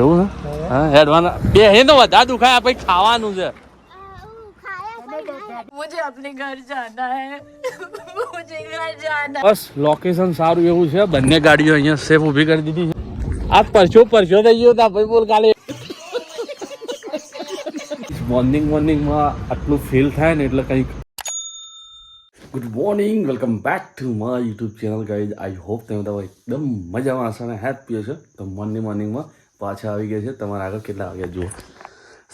એવું છે હા. હેડવાના. બે હે તો વધારે દુખાય આ ભાઈ ખાવાનું છે. બસ લોકેશન સારું એવું છે. બંને ગાડીઓ અહીંયા સેફ ઊભી કરી દીધી છે. આ પરચો પરચો થઈ ગયો ભાઈ બોલ કાલે. મોર્નિંગ મોર્નિંગમાં આટલું ફીલ થાય ને એટલે કંઈક. Good morning welcome back to my YouTube channel guys I hope તમે બધા એકદમ મજામાં હશે અને હેપી હશે. તો મોર્નિંગ મોર્નિંગમાં પાછા આવી ગયા છે. તમારા આગળ કેટલા વાગ્યા? જુઓ.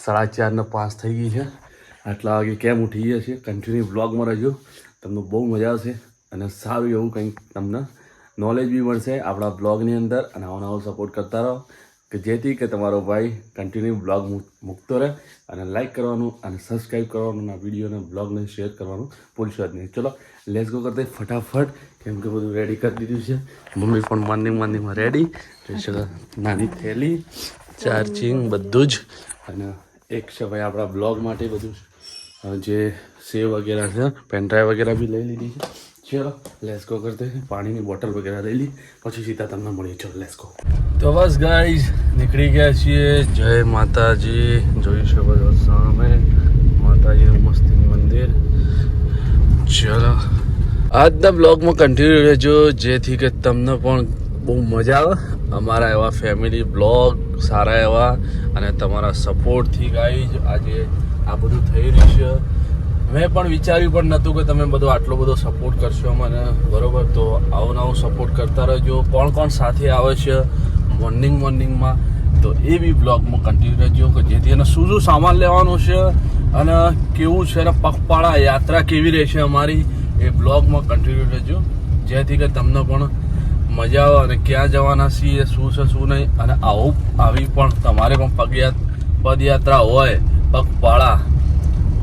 સાડા ચારને પાંચ થઈ ગઈ છે. આટલા વાગે કેમ ઉઠી ગયા છે? કન્ટિન્યુ બ્લોગમાં રહેજો. તમને બહુ મજા આવશે અને સારું એવું કંઈક તમને નોલેજ બી મળશે આપણા બ્લોગની અંદર અને આવો નવો સપોર્ટ કરતા રહો. કે જેથી કે તમારો ભાઈ કન્ટિન્યુ બ્લોગ મૂકતો રહે અને લાઈક કરવાનું અને સબસ્ક્રાઈબ કરવાનું આ વિડીયોને બ્લોગને શેર કરવાનું ભૂલશો જ નહીં. ચલો લેસ ગો કરતા ફટાફટ કેમ કે બધું રેડી કરી દીધું છે. મમ્મી પણ મોર્નિંગ મોર્નિંગમાં રેડી નાની થેલી ચાર્જિંગ બધું જ. અને એક છે ભાઈ આપણા બ્લોગ માટે બધું. જે સેવ વગેરે છે પેનડ્રાઈવ વગેરે બી લઈ લીધી છે. ચલો લેસ્કો કરતે પાણીની બોટલ વગેરે લઈ લી. પછી સીધા તમને મળીએ. ચલો લેસ્કો તો બસ ગાઈઝ નીકળી ગયા છીએ. જય માતાજી. જોઈ શકો છો સામે માતાજીનું મસ્તી મંદિર. ચલો. આજના બ્લોગમાં કન્ટિન્યુ રહેજો. જેથી કે તમને પણ બહુ મજા આવે. અમારા એવા ફેમિલી બ્લોગ, સારા એવા અને તમારા સપોર્ટથી ગાઈ આજે આ બધું થઈ રહ્યું છે. મેં પણ વિચાર્યું પણ નહોતું કે તમે બધો આટલો બધો સપોર્ટ કરશો મને. બરાબર? તો આવો નવો સપોર્ટ કરતા રહેજો. કોણ કોણ સાથે આવે છે મોર્નિંગ મોર્નિંગમાં તો એ બી બ્લોગમાં કન્ટિન્યુ રહેજો કે જેથી એને શું શું સામાન લેવાનું છે અને કેવું છે અને પગપાળા યાત્રા કેવી રહેશે અમારી? એ બ્લોગમાં કન્ટિન્યુ રહેજો. જેથી કે તમને પણ મજા આવે અને ક્યાં જવાના છીએ, શું છે, શું નહીં. અને આવું આવી પણ તમારે પણ પગયાત, પદયાત્રા હોય, પગપાળા,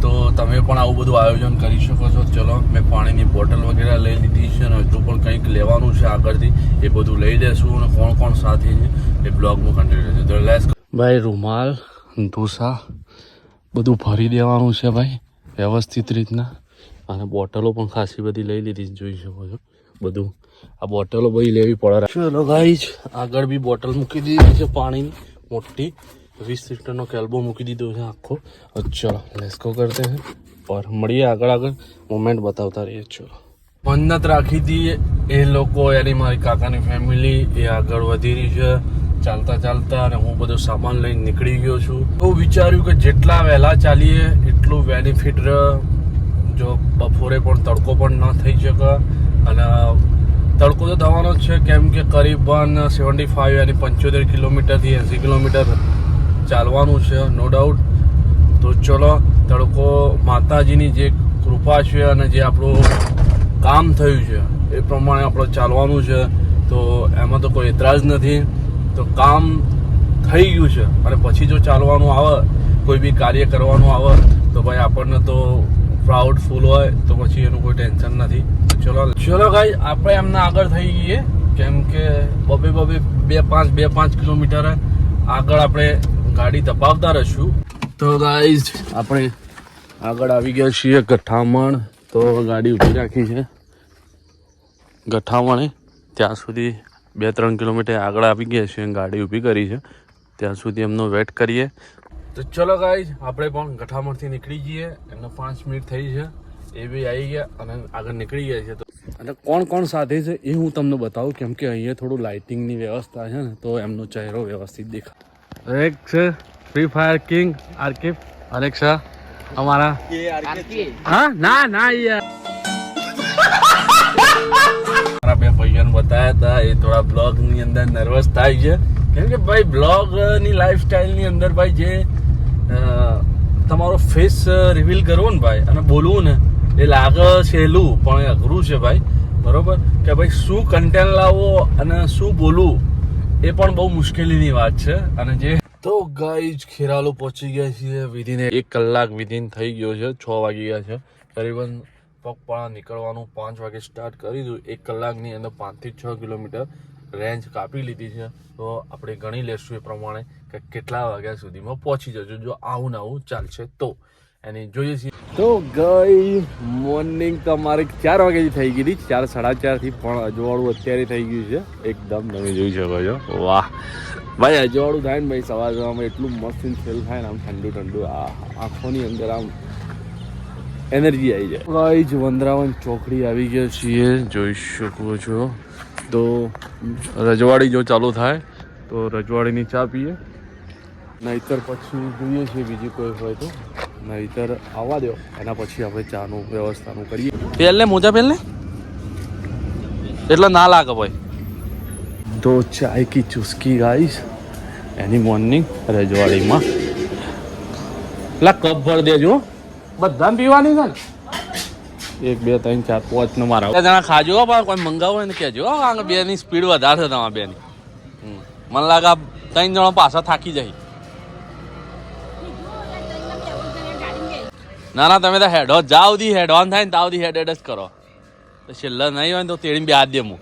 તો તમે પણ આવું બધું આયોજન કરી શકો છો. ચલો, મેં પાણીની બોટલ વગેરે લઈ લીધી છે અને હજુ પણ કંઈક લેવાનું છે આગળથી. એ બધું લઈ લેશું અને કોણ કોણ સાથે છે એ બ્લોગમાં કન્ટિન્યુ રહેજો. તો લેસ ભાઈ, રૂમાલ, ઢોસા, બધું ભરી દેવાનું છે ભાઈ, વ્યવસ્થિત રીતના. અને બોટલો પણ ખાસી બધી લઈ લીધી જોઈ શકો છો. બધું આ બોટલો બધી લેવી પડે. ચલો ગાઈ આગળ બી બોટલ મૂકી દીધી છે પાણીની, મોટી. વીસ લીટરનો કેલ્બો મૂકી દીધો છે આખો. ચલો લેસ્કો કરતે હે. પર મળીએ આગળ આગળ. મોમેન્ટ બતાવતા રહીએ, ચલો. મન્નત રાખી હતી એ લોકો, એની મારી કાકાની ફેમિલી એ આગળ વધી રહી છે. ચાલતા ચાલતા અને હું બધો સામાન લઈને નીકળી ગયો છું. તો વિચાર્યું કે જેટલા વહેલા ચાલીએ, એટલું બેનિફિટ જો બપોરે પણ તડકો પણ ન થઈ શકે. અને તડકો તો થવાનો જ છે, કેમ કે કરીબન સેવન્ટી ફાઈવ યાની પંચોતેર કિલોમીટરથી એંસી કિલોમીટર ચાલવાનું છે નો ડાઉટ તો ચલો, તડકો માતાજીની જે કૃપા છે અને જે આપણું કામ થયું છે, એ પ્રમાણે આપણે ચાલવાનું છે. તો એમાં તો કોઈ એતરાજ નથી. તો કામ થઈ ગયું છે. અને પછી જો ચાલવાનું આવે, કોઈ બી કાર્ય કરવાનું આવે, તો ભાઈ આપણને તો પ્રાઉડ ફૂલ હોય, તો પછી એનું કોઈ ટેન્શન નથી. ચલો ચલો ભાઈ આપણે એમના આગળ થઈ ગઈએ. કેમ કે બબે બબે બે પાંચ બે પાંચ કિલોમીટર આગળ આપણે ગાડી તપાવતા રહીશું. તો ગાઈઝ આપણે આગળ આવી ગયા છીએ ગઠામણ. તો ગાડી ઊભી રાખી છે. ગઠામણે ત્યાં સુધી બે, ત્રણ કિલોમીટર આગળ આવી ગયા છીએ, ગાડી ઊભી કરી છે. ત્યાં સુધી એમનો વેટ કરીએ. તો ચલો ગાઈઝ આપણે પણ ગઠામણથી નીકળી જઈએ. એમને પાંચ મિનિટ થઈ છે. એ બી આવી ગયા અને આગળ નીકળી ગયા છે તો. અને કોણ કોણ સાથે છે એ હું તમને બતાવું કેમ કે અહીંયા થોડું લાઇટિંગની વ્યવસ્થા છે ને તો એમનો ચહેરો વ્યવસ્થિત દેખાય. એક છે ફ્રી ફાયર કિંગ આર્કિફ અલેક્સા શાહ અમારા. હા ના ના યાર મારા બે ભાઈઓને બતાવ્યા હતા એ થોડા બ્લોગની અંદર નર્વસ થાય છે. કેમ કે ભાઈ બ્લોગની લાઈફસ્ટાઈલની અંદર ભાઈ જે તમારો ફેસ રિવીલ કરવો ને ભાઈ. અને બોલવું ને. એ લાગે સહેલું, પણ એ અઘરું છે ભાઈ. બરોબર? કે ભાઈ શું કન્ટેન્ટ લાવવો અને શું બોલવું, એ પણ બહુ મુશ્કેલીની વાત છે. અને જે તો ગાઈજ ખેરાલુ પહોંચી ગયા છીએ વિધિન. એક કલાક વિધિન થઈ ગયો છે, છ વાગી ગયા છે. કરીબન પગપાળા નીકળવાનું પાંચ વાગે સ્ટાર્ટ કરી દીધું એક કલાકની અંદર પાંચથી છ કિલોમીટર રેન્જ કાપી લીધી છે, તો આપણે ગણી લેશું એ પ્રમાણે કે કેટલા વાગ્યા સુધીમાં પહોંચી જજો, જો આવું ને આવું ચાલશે તો. એની જોઈએ છીએ. તો ગઈ મોર્નિંગ તમારે ચાર વાગ્યાથી થઈ ગઈ હતી, ચાર સાડા ચારથી પણ અજવાળું અત્યારે થઈ ગયું છે, એકદમ તમે જોઈ શકો છો. વાહ. ભાઈ, અજવાળું થાય ને ભાઈ, સવાર સવારમાં એટલું મસ્ત ફીલ થાય ને આમ ઠંડુ ઠંડુ આંખોની અંદર આમ એનર્જી આવી જાય. ભાઈ જ વંદરાવન ચોકડી આવી ગયા છીએ, જોઈ શકો છો. તો રજવાડી જો ચાલુ થાય તો રજવાડીની ચા પીએ. નહીતર પછી જોઈએ છીએ બીજી કોઈ હોય તો. નહીતર આવવા દો એના પછી આપણે ચાનું વ્યવસ્થાનું કરીએ. પહેલે મોજા પહેલે એટલે ના લાગે ભાઈ. તો ચાય કી ચુસ્કી ગાઈશ એની મોર્નિંગ રજવાડીમાં. લા કપ ભર દેજો. બધાને પીવાની છે ને? એક બે ત્રણ ચાર પાંચ નો મારા જણા ખાજો પણ કોઈ મંગાવો હોય ને કહેજો હો, કારણ કે બે ની સ્પીડ વધારે છે તમારા બે ની મને લાગે આ ત્રણ જણા પાછા થાકી જાય. ના ના તમે તો હેડો જાવ દી હેડ ઓન થાય ને તાવ દી હેડ હેડ જ કરો. તો છેલ્લા નહીં હોય ને તો તેડી બે હાથ દે હું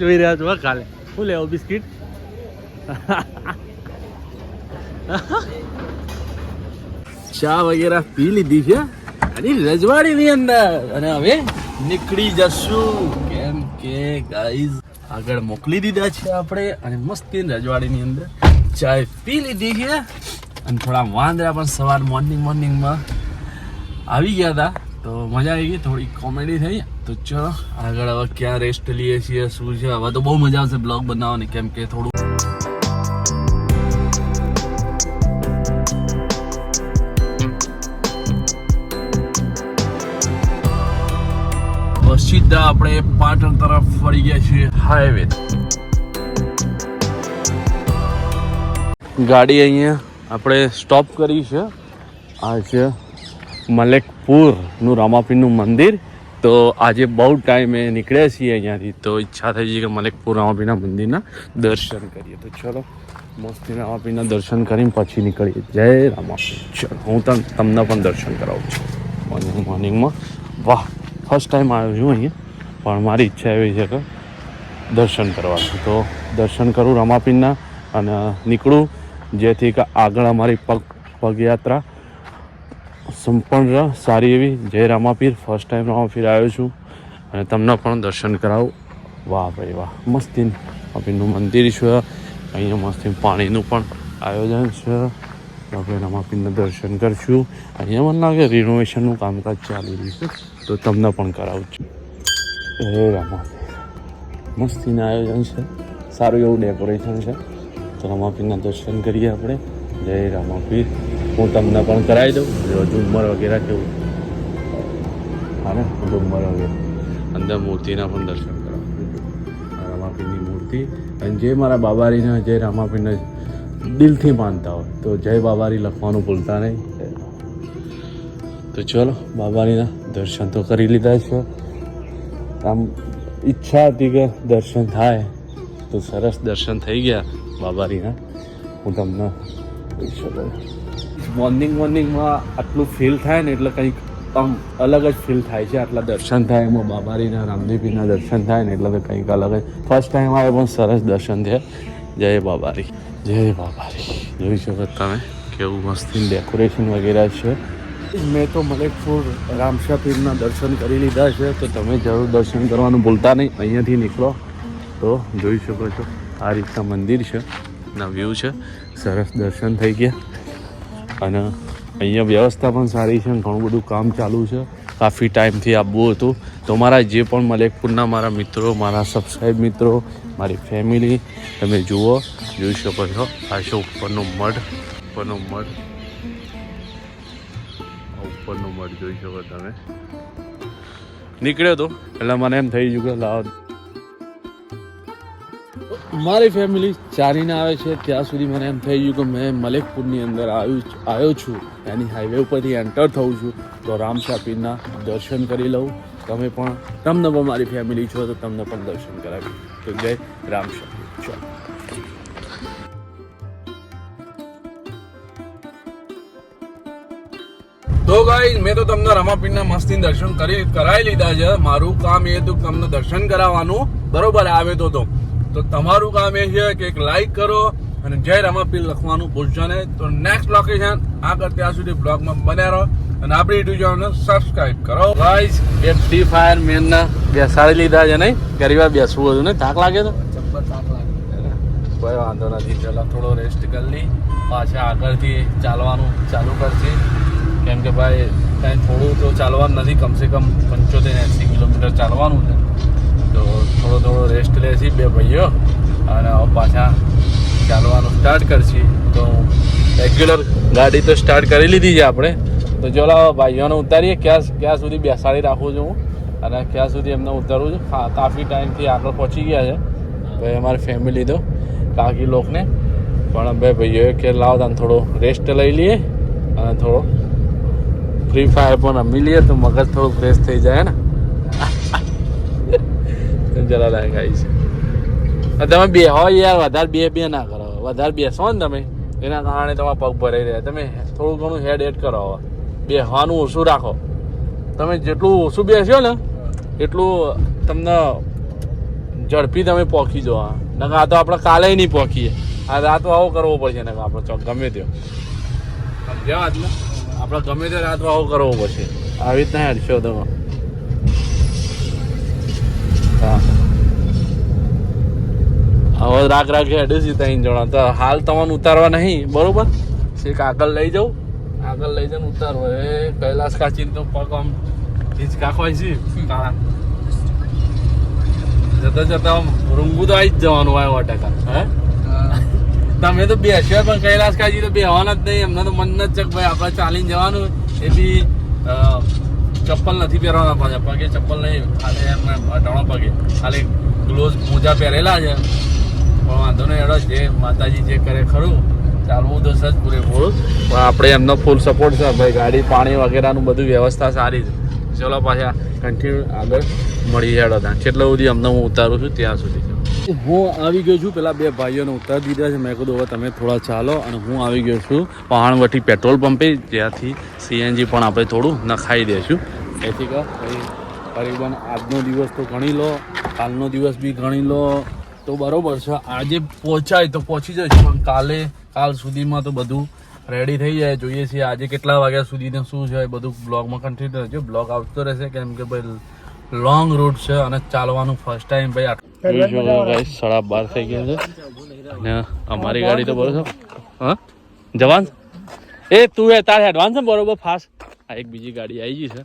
જોઈ રહ્યા છો કાલે. શું લેવો બિસ્કિટ? ચા વગેરે પી લીધી છે. અને રજવાડીની અંદર. અને હવે નીકળી જશું. કેમ કે ગાઈઝ આગળ મોકલી દીધા છે આપણે. અને મસ્તી રજવાડીની અંદર ચાય પી લીધી છે. અને થોડા વાંદરા પણ સવાર મોર્નિંગ મોર્નિંગમાં આવી ગયા હતા. તો મજા આવી ગઈ. થોડી કોમેડી થઈ. તો ચલો, આગળ હવે ક્યાં રેસ્ટ લઈએ છીએ, શું છે. હવે તો બહુ મજા આવશે બ્લોગ બનાવવાની. કેમ કે થોડું સીધા આપણે પાટણ તરફ ફરી ગયા છીએ હાઈવે ગાડી અહીંયા આપણે સ્ટોપ કરી છે. આ છે મલેકપુરનું રામાપીરનું મંદિર. તો આજે બહુ ટાઈમે નીકળ્યા છીએ અહીંયાથી. તો ઈચ્છા થઈ છે કે મલેકપુર રામાપીરના મંદિરના દર્શન કરીએ. તો ચલો, મસ્તી રામાપીના દર્શન કરીને પછી નીકળીએ. જય રામાપી ચલો, હું તમ તમને પણ દર્શન કરાવું છું. મોર્નિંગ મોર્નિંગમાં વાહ. ફર્સ્ટ ટાઈમ આવ્યો છું અહીંયા, પણ મારી ઈચ્છા એવી છે કે દર્શન કરવાનું. તો દર્શન કરું રામાપીરના અને નીકળું, જેથી કે આગળ અમારી પગ, પગયાત્રા સંપન્ન સારી એવી. જય રામાપીર ફર્સ્ટ ટાઈમ રામાપીર આવ્યો છું, અને તમને પણ દર્શન કરાવું. વાહ ભાઈ વાહ મસ્તી રામાપીરનું મંદિર છે, અહીંયા મસ્તી પાણીનું પણ આયોજન છે. આપણે દર્શન કરશું. અહીંયા મને લાગે રિનોવેશનનું કામકાજ ચાલી રહ્યું છે. તો તમને પણ કરાવું છું. હે રામા. મસ્તીના આયોજન છે. સારું એવું ડેકોરેશન છે. તો રામાપીરના દર્શન કરીએ આપણે. જય રામાપીર હું તમને પણ કરાવી દઉં. જો ઝુમ્મર વગેરે કેવું. હા ઝુમ્મર વગેરે. અંદર મૂર્તિના પણ દર્શન કરાવું. રામાપીરની મૂર્તિ. અને જે મારા બાબારીના જય રામાપીરને દિલથી માનતા હોય, તો જય બાબારી લખવાનું ભૂલતા નહીં. તો ચલો, બાબારીના દર્શન તો કરી લીધા છે. આમ ઈચ્છા હતી કે દર્શન થાય. તો સરસ દર્શન થઈ ગયા બાબારીના હું તમને મોર્નિંગ મોર્નિંગમાં આટલું ફીલ થાય ને એટલે કંઈક આમ અલગ જ ફીલ થાય છે આટલા દર્શન. થાય એમાં બાબારીના રામદેવીના દર્શન થાય ને એટલે તો કંઈક અલગ જ. ફર્સ્ટ ટાઈમ આવે પણ સરસ દર્શન છે જય બાબારી જય બાબારી જોઈ શકો તમે કેવું મસ્તી ડેકોરેશન વગેરે છે. મેં તો મલેકપુર રામશા પીરના દર્શન કરી લીધા છે, તો તમે જરૂર દર્શન કરવાનું ભૂલતા નહીં. અહીંયાથી નીકળો, તો જોઈ શકો છો, આ રીતના મંદિર છે. ના, વ્યૂ છે. સરસ દર્શન થઈ ગયા. અને અહીંયા વ્યવસ્થા પણ સારી છે, ઘણું બધું કામ ચાલુ છે. કાફી ટાઈમથી આવવું હતું. તો મારા જે પણ મલેકપુરના મારા મિત્રો, મારા સબસ્ક્રાઈબ મિત્રો, મારી ફેમિલી તમે જુઓ, જોઈ શકો છો. આ છે ઉપરનો મઢ ઉપરનો મઢ. ઉપરનો મઢ જોઈ શકો તમે. નીકળ્યો તો. એટલે મને એમ થઈ ગયું કે લાવ. મારી ફેમિલી ચારીને આવે છે ત્યાં સુધી મને એમ થઈ ગયું કે મેં મલેકપુરની અંદર આવ્યું આવ્યો છું. એની હાઈવે ઉપરથી એન્ટર થઉં છું. તો રામશા પીરના દર્શન કરી લઉં. તમે પણ તમને પણ મારી ફેમિલી છો તો તમને પણ દર્શન કરાવી. તો જય રામશા ચાલો. તો ગાઈ મેં તો તમને રમાપીરના મસ્તી દર્શન કરી કરાવી લીધા છે. મારું કામ એ હતું તમને દર્શન કરાવવાનું. બરોબર આવે તો તો. તો તમારું કામ એ છે કે એક લાઈક કરો અને જય રમાપીર લખવાનું ભૂલશો નહીં. તો નેક્સ્ટ લોકેશન આગળ ત્યાં સુધી બ્લોગમાં બન્યા રહો અને આપણી યુટ્યુબ ચેનલને સબસ્ક્રાઇબ કરો. ગાઈસ એ ફ્રી ફાયર મેનના બેસાડી લીધા છે નહીં? ગરીબા બેસવું હતું ને થાક લાગે તો? કોઈ વાંધો નથી. ચલો થોડો રેસ્ટ કરી લઈ. પાછા આગળથી ચાલવાનું ચાલુ કરશે. કેમ કે ભાઈ, કાંઈ થોડું તો ચાલવાનું નથી, કમસે કમ પંચોતેર, એંસી કિલોમીટર ચાલવાનું છે. તો થોડો થોડો રેસ્ટ લેશી બે ભાઈઓ અને પાછા ચાલવાનું સ્ટાર્ટ કરશી. તો રેગ્યુલર ગાડી તો સ્ટાર્ટ કરી લીધી છે આપણે. તો ચલો ભાઈઓને ઉતારીએ. ક્યાં ક્યાં સુધી બેસાડી રાખું છું હું? અને ક્યાં સુધી એમને ઉતારું છું? હા, કાફી ટાઈમથી આગળ પહોંચી ગયા છે. ભાઈ અમારી ફેમિલી તો, કાકી લોકને. પણ બે ભાઈઓએ કે લાવ તને થોડો રેસ્ટ લઈ લઈએ અને થોડો ફ્રી ફાયર પણ રમી લઈએ તો મગજ થોડું ફ્રેશ થઈ જાય ને? જરા લાયક આવી છે. તમે બે હોય યાર, વધારે બે બે ના કરો. વધારે બેસો ને તમે? એના કારણે તમારા પગ ભરાઈ રહ્યા. તમે થોડું ઘણું હેડ એડ કરો હવે. બેસવાનું ઓછું રાખો. તમે જેટલું ઓછું બેસ્યો ને, એટલું તમને ઝડપી તમે પોખી જો નકર આ તો આપણે કાલે નહીં પોખીએ. આ રાતો આવો કરવો પડશે, નકર આપણે ચોક. ગમે તે સમજ્યા વાત ને? આપણે ગમે તે રાત આવો કરવો પડશે. આવી રીતના હેડશો તમે હવે રાખ રાગ હેડે છે ત્યાં જણા. તો હાલ તમને ઉતારવા નહીં, બરોબર? શેખ આગળ લઈ જાઉં આગળ લઈ જઈને ઉતારવો એ કૈલાસ કાચીને તો પગ આમ હિંચકા ખોય છે. જતા જતા રૂંગું તો આવી જ જવાનું હોય સો હે? તમે તો બેસ્યો પણ કૈલાસ કાજી તો બેહવાના જ નહીં. એમને તો મન જ છે કે ભાઈ આપણે ચાલીને જવાનું. એ બી ચપ્પલ નથી પહેરવાના પાછા. પગે ચપ્પલ નહીં. ખાલી એમને અટાણા પગે. ખાલી ગ્લોઝ મોજા પહેરેલા છે. પણ વાંધો નહીં એડો જે માતાજી જે કરે ખરું, ચાલવું તો સજ પૂરેપૂરું. પણ આપણે એમનો ફૂલ સપોર્ટ છે. ભાઈ, ગાડી, પાણી વગેરેનું બધું વ્યવસ્થા સારી છે. ચલો પાછા કન્ટિન્યુ આગળ. મળી હેડો ત્યાં. કેટલો સુધી અમને હું ઉતારું છું ત્યાં સુધી. હું આવી ગયો છું. પેલા બે ભાઈઓને ઉતારી દીધા છે. મેં કીધું, હવે તમે થોડા ચાલો અને હું આવી ગયો છું પહાણવટી પેટ્રોલ પંપે. જ્યાંથી સીએનજી પણ આપણે થોડું નખાઈ દઈશું એથી કહો કરીબન આજનો દિવસ તો ગણી લો. કાલનો દિવસ બી ગણી લો. તો બરાબર છે. આજે પહોંચાય તો પહોંચી જશે પણ કાલે, કાલ સુધીમાં તો બધું રેડી થઈ જાય. જોઈએ છીએ આજે કેટલા વાગ્યા સુધીને શું છે. બધું બ્લોગમાં કન્ટિન્યુ રહેજો. બ્લોગ આવતો રહેશે કેમ કે, ભાઈ લોંગ રૂટ છે અને ચાલવાનું ફર્સ્ટ ટાઈમ ભાઈ આટલું સાડા બાર થઈ ગયા છે. અને અમારી ગાડી તો બરોબર હા? જવાન? એ તું એ તારે એડવાન્સ છે બરોબર ફાસ્ટ. આ એક બીજી ગાડી આવી ગઈ છે.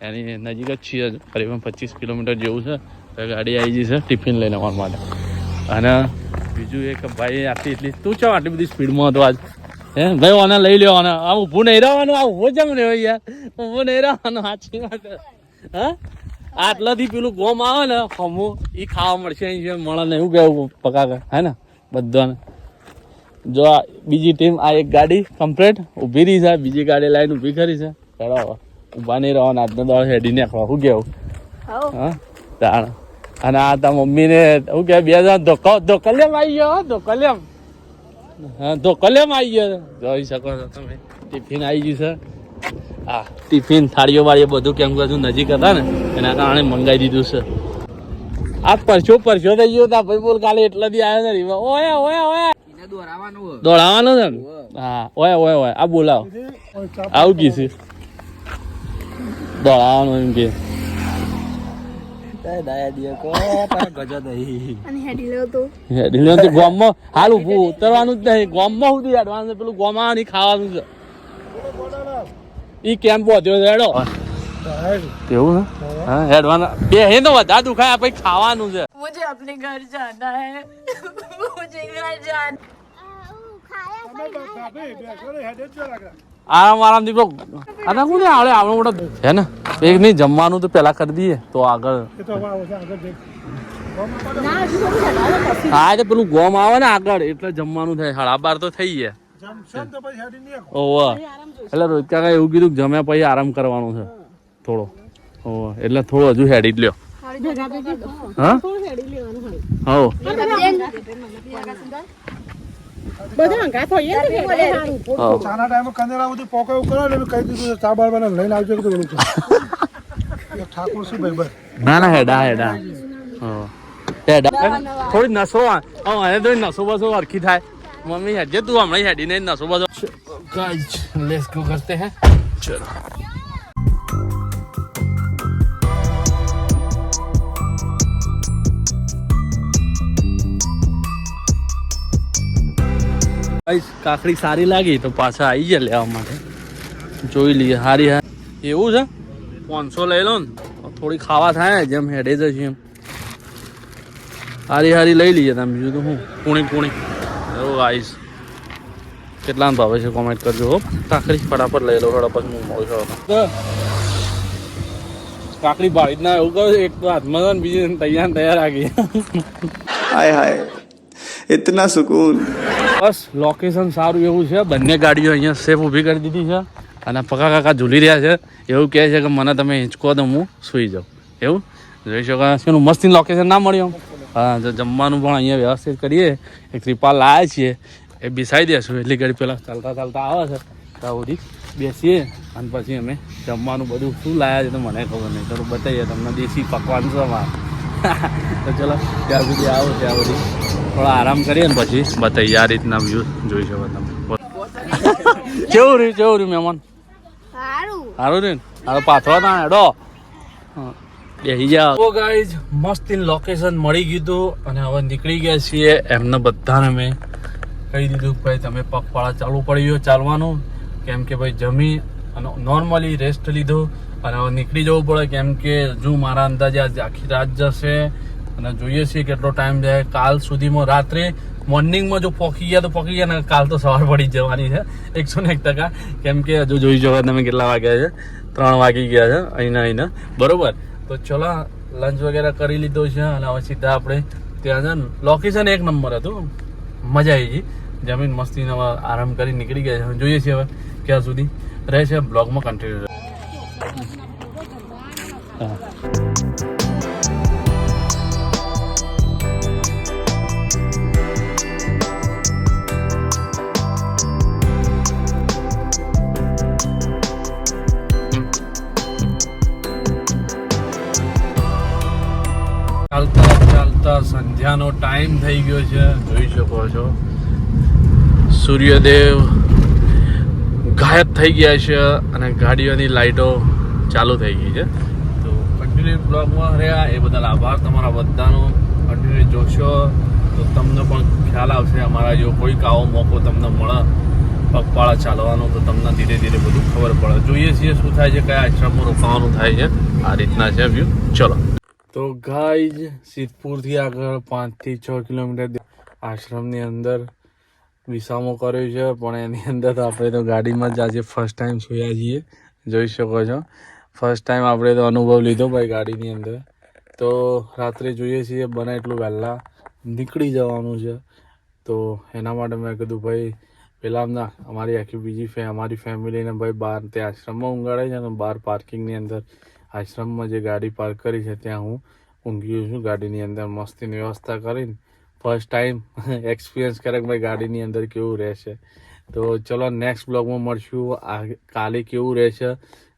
એની નજીક જ છીએ. કરીબન પચીસ કિલોમીટર જેવું છે. તો ગાડી આવી ગઈ છે ટિફિન લઈને અમારા માટે. અને બીજું એક ભાઈ આટલી એટલી તું છો આટલી બધી સ્પીડમાં હતો આજ? હે ભાઈ આને લઈ લ્યો આને આ ઊભું નહીં રહેવાનું આ ઊભો જમ રહ્યો યાર. ઊભું નહીં રહેવાનું સાચી વાત. હા? આટલાથી પેલું ગોમ આવે ને ખમું એ ખાવા મળશે અહીં મળે ને એવું કેવું પકા હે ને? બધાને. જો આ બીજી ટીમ આ એક ગાડી કમ્પ્લીટ ઊભી રહી છે બીજી ગાડી લાઈન ઊભી કરી છે. ચલો ઊભા નહીં રહેવાના આજનો દોડ હેડી નાખવા શું કેવું હા તાણ. અને આ તા મમ્મીને શું કે બે જણા ધોકો ધોકલેમ આવી ગયો હો, ધોકલેમ હા ધોકલેમ આવી ગયો. જોઈ શકો છો તમે ટિફિન આવી ગયું છે. હા. ટિફિન થાળીઓ વાળીઓ બધું કેમ કે નજીક હતા ને એના કારણે મંગાવી દીધું છે. આ પરછો પરછો થઈ ગયો તા ભાઈ બોલ કાલે એટલા દી આવ્યો નથી. ઓયા ઓયા ઓયા. દોડાવાનો છે ને? હા ઓય ઓય ઓય. આ બોલાવો. આવું કીધું દોડાવાનો એમ કે. હાલ ઊભું ઉતરવાનું જ નહીં. ગોમમાં સુધી એડવાન્સ પેલું ગોમાં નહીં ખાવાનું છે. ઈ કેમ બોધ્યો રેડો એવું હા? હેડવાના. બે હે તો વધારે દુખાય આપણે ખાવાનું છે. મુજે અપને ઘર જાના હે. મુજે ઘર જાન. આરામ આરામ દીકરો. અને હું ને આવડે આવડો મોટો. હે ને? એક નહીં જમવાનું તો પેલા કરી દઈએ. તો આગળ. હા એટલે પેલું ગોમ આવે ને આગળ એટલે જમવાનું થાય. હળાબાર તો થઈ જાય ઓહો. એટલે રોજ કાકા એવું કીધું કે જમ્યા પછી આરામ કરવાનો છે. થોડો. ઓહો. એટલે થોડો હજુ હેડી જ લ્યો. હા? હો બધા સારું. હો ચાના ટાઈમે કંદેરા સુધી પોકે એવું કરો એટલે કહી દીધું છે ચા બાર બાર લઈને આવજો પેલું એક ઠાકોર શું ભાઈ ભાઈ? ના ના હેડા હેડા. હો હેડા. થોડી નસો હા એને તો નસો બસો અરખી થાય. મમ્મી હેડ જે તું હમણાં હેડી નહીં ના સુબહ ગાઈસ લેટ્સ ગો કરતે હે. ચલો. ગાઈસ કાકડી સારી લાગી તો પાછા આવી જાય લેવા માટે. જોઈ લઈએ સારી હા. એવું છે? પાંચસો લઈ લો ને. થોડી ખાવા થાય જેમ હેડે જશે એમ. સારી હારી લઈ લઈએ તમે બીજું તો હું કુણી કુણી એવું આઈશ કેટલામાં ભાવે છે કોમેન્ટ કરજો હો. કાકડી ફટાફટ લઈ લો થોડા પછી હું મળું છું કાકડી બાળી ના એવું કહું એક તો હાથમાં બીજી તૈયાર તૈયાર આ ગઈ. હાય હાય. ઇતના સુકૂન. બસ લોકેશન સારું એવું છે. બંને ગાડીઓ અહીંયા સેફ ઊભી કરી દીધી છે. અને પકા કાકા ઝૂલી રહ્યા છે. એવું કહે છે કે મને તમે હિંચકો દો હું સૂઈ જાઉં. એવું? જોઈ શકો મસ્તી લોકેશન ના મળ્યો. હા જો જમવાનું પણ અહીંયા વ્યવસ્થિત કરીએ. એક ત્રિપાલ લાવ્યા છીએ. એ બેસાઈ દેશું. એટલી ઘડી પહેલાં ચાલતા ચાલતા આવે છે. ત્યાં સુધી બેસીએ. અને પછી અમે જમવાનું બધું શું લાવ્યા છે તો મને ખબર નહીં. તો બતાવીએ તમને દેશી પકવાન છે અમારા. તો ચલો ત્યાં સુધી આવો ત્યાં સુધી થોડા આરામ કરીએ ને પછી બતાવીએ. આ રીતના વ્યૂ જોઈ શકો તમે. કેવું રહ્યું કેવું રહ્યું મહેમાન? સારું. રહ્યું ને? હાલો પાથરો તા હેડો. બેસી જાઓ. ઓ ગાઈઝ મસ્ત લોકેશન મળી ગયું અને હવે નીકળી ગયા છીએ એમને બધાને મેં કહી દીધું ભાઈ તમે પગપાળા ચાલુ પડી ગયો ચાલવાનું. કેમ કે ભાઈ જમી અને નોર્મલી રેસ્ટ લીધો અને હવે નીકળી જવું પડે. કેમ કે જો મારા અંદાજે આજ આખી રાત જશે અને જોઈએ છીએ કેટલો ટાઈમ જાય. કાલ સુધીમાં રાત્રે મોર્નિંગમાં જો પોકી ગયા તો પોકી ગયા ને કાલ તો સવાર પડી જવાની છે. એકસો ને એક ટકા. કેમ કે હજુ જોઈ જવા તમે કેટલા વાગ્યા છે. ત્રણ વાગી ગયા છે, અહીંના અહીંના. બરોબર? તો ચલો લંચ વગેરે કરી લીધો છે અને હવે સીધા આપણે ત્યાં છે લોકેશન એક નંબર હતું. મજા આવી ગઈ. જમીન મસ્તીને આરામ કરી નીકળી ગયા છે. જોઈએ છીએ હવે ક્યાં સુધી. રહે છે બ્લોગમાં કન્ટિન્યુ સંધ્યાનો ટાઈમ થઈ ગયો છે. જોઈ શકો છો. સૂર્યદેવ ગાયબ થઈ ગયા છે અને ગાડીઓની લાઇટો ચાલુ થઈ ગઈ છે. તો કન્ટિન્યુ બ્લોગમાં રહ્યા. એ બદલ આભાર તમારા બધાનો. કન્ટિન્યુ જોશો તો તમને પણ ખ્યાલ આવશે. અમારા જો કોઈક આવો મોકો તમને મળે પગપાળા ચાલવાનો તો તમને ધીરે ધીરે બધું ખબર પડે. જોઈએ છીએ શું થાય છે કયા આશ્રમમાં રોકાવાનું થાય છે. આ રીતના છે વ્યૂ. ચલો. તો ગાઈજ સિદ્ધપુરથી આગળ પાંચથી છ કિલોમીટર આશ્રમની અંદર વિસામો કર્યો છે, પણ એની અંદર આપણે તો ગાડીમાં જ આજે ફર્સ્ટ ટાઈમ સોયા છીએ. જોઈ શકો છો. ફર્સ્ટ ટાઈમ આપણે તો અનુભવ લીધો ભાઈ ગાડીની અંદર. તો રાત્રે જોઈએ છીએ, બને એટલું વહેલા નીકળી જવાનું છે. તો એના માટે મેં કીધું, ભાઈ પહેલાં ના, અમારી આખી બીજી ફે અમારી ફેમિલીને ભાઈ બહાર તે આશ્રમમાં ઊંઘાડે છે અને બહાર પાર્કિંગની અંદર આશ્રમમાં જે ગાડી પાર્ક કરી છે, ત્યાં હું ઊંઘી છું. ગાડીની અંદર મસ્તીની વ્યવસ્થા કરીને ફર્સ્ટ ટાઈમ એક્સપિરિયન્સ કરે કે ભાઈ ગાડીની અંદર કેવું રહેશે. તો ચલો નેક્સ્ટ બ્લોગમાં મળશું. આ કાલે કેવું રહેશે?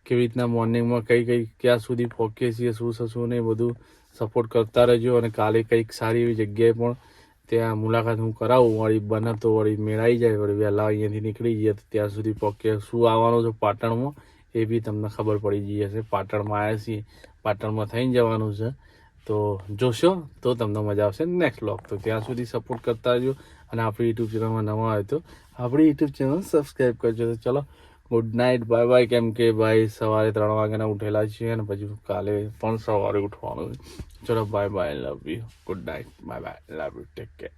કેવી રીતના મોર્નિંગમાં કઈ કઈ ક્યાં સુધી પહોંચીએ છીએ, શું શું નહીં, બધું સપોર્ટ કરતા રહેજો. અને કાલે કંઈક સારી એવી જગ્યાએ પણ ત્યાં મુલાકાત હું કરાવું. વળી બને તો વળી મેળાઈ જાય. વળી વહેલા અહીંયાથી નીકળી જઈએ તો ત્યાં સુધી પહોંચીએ શું આવવાનું છે પાટણમાં? એ બી તમને ખબર પડી જઈ હશે. પાટણમાં આવ્યા છીએ. પાટણમાં થઈને જવાનું છે. તો જોશો, તો તમને મજા આવશે. નેક્સ્ટ બ્લોગ તો ત્યાં સુધી સપોર્ટ કરતા રહેજો. અને આપણી યુટ્યુબ ચેનલમાં નવા આવ્યો તો આપણી યુટ્યુબ ચેનલ સબસ્ક્રાઈબ કરજો. તો ચલો ગુડ નાઇટ બાય બાય કેમ કે ભાઈ સવારે ત્રણ વાગ્યાના ઉઠેલા છીએ અને પછી કાલે પણ સવારે ઉઠવાનું છે. ચલો bye bye love you good night bye bye love you take care